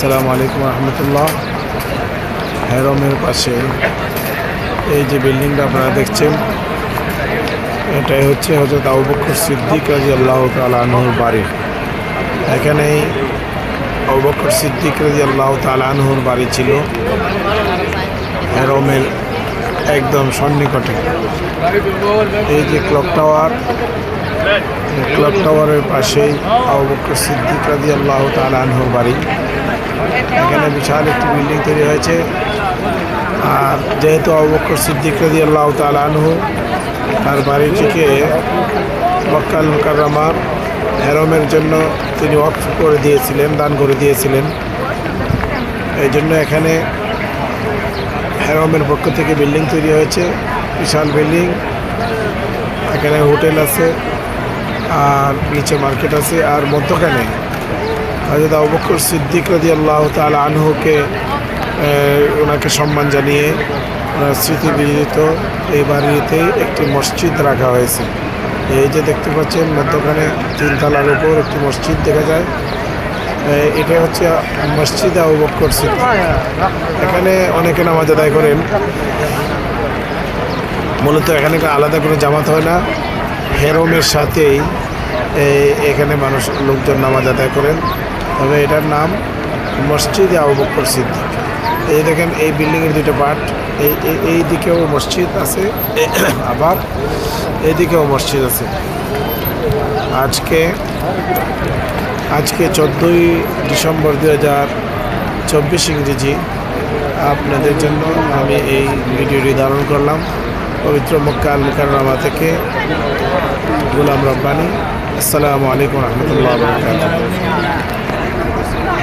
আসসালামু আলাইকুম রহমতুল্লাহ। হেরমের পাশে এই যে বিল্ডিংটা আপনারা দেখছেন, এটাই হচ্ছে হজরত আবু বকর সিদ্দিক রাজি আল্লাহ তালাহুর বাড়ি। এখানেই আবু বকর সিদ্দিক রাজি আল্লাহ তালাহুর বাড়ি ছিল, হেরমের একদম সন্নিকটে। এই যে ক্লক টাওয়ার ক্লক টাওয়ারের পাশেই আবু সিদ্দিক রাজি আল্লাহ তালাহুর বাড়ি। এখানে বিশাল একটি বিল্ডিং তৈরি হয়েছে। আর যেহেতু বকর সিদ্দিক রাজি আল্লাহ তালাহু তার বাড়িটিকে মক্কাল মুকাররমার হেরমের জন্য তিনি ওয়াকফ করে দিয়েছিলেন, দান করে দিয়েছিলেন। এই জন্য এখানে হেরমের পক্ষ থেকে বিল্ডিং তৈরি হয়েছে, বিশাল বিল্ডিং। এখানে হোটেল আছে, আর নিচে মার্কেট আছে, আর মধ্যখানে হজরত আবু বকর সিদ্দিক রাজি আল্লাহ তাল আনহুকে ওনাকে সম্মান জানিয়ে, ওনার স্মৃতি বিজিত এই বাড়িতে একটি মসজিদ রাখা হয়েছে। এই যে দেখতে পাচ্ছেন, মধ্যখানে তিনতলার উপর একটি মসজিদ দেখা যায়। এটা হচ্ছে মসজিদ আবু বকর সিদ্দিক। এখানে অনেকে নামাজ আদায় করেন। মূলত এখানে আলাদা কোনো জামাত হয় না। হেরমের সাথেই এখানে মানুষ, লোকজন নামাজ আদায় করেন। তবে এটার নাম মসজিদ আবু বকর সিদ্দিক। এই দেখেন, এই বিল্ডিংয়ের দুটো পার্ট এই, এই- দিকেও মসজিদ আছে, আবার এই দিকেও মসজিদ আছে। আজকে আজকে চোদ্দোই ডিসেম্বর দু হাজার চব্বিশ ইংরেজি। আপনাদের জন্য আমি এই ভিডিওটি ধারণ করলাম। পবিত্র মক্কা আল মুকাররমা থেকে গোলাম রব্বানি। আসসালামু আলাইকুম রহমতুল্লাহ